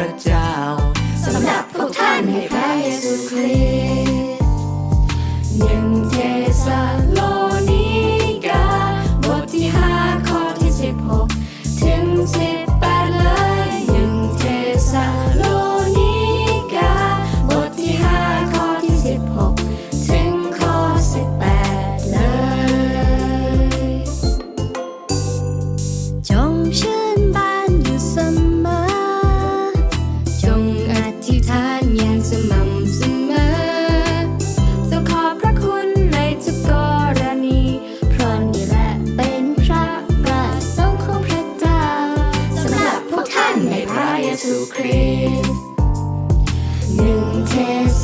ระเจ้าสำหรับพวกท่านให้พระเยซูคริสต์หนึ่งเทศโลนิกา บทที่ห้าข้อที่สิบหกถึงสิบ To clean. New test.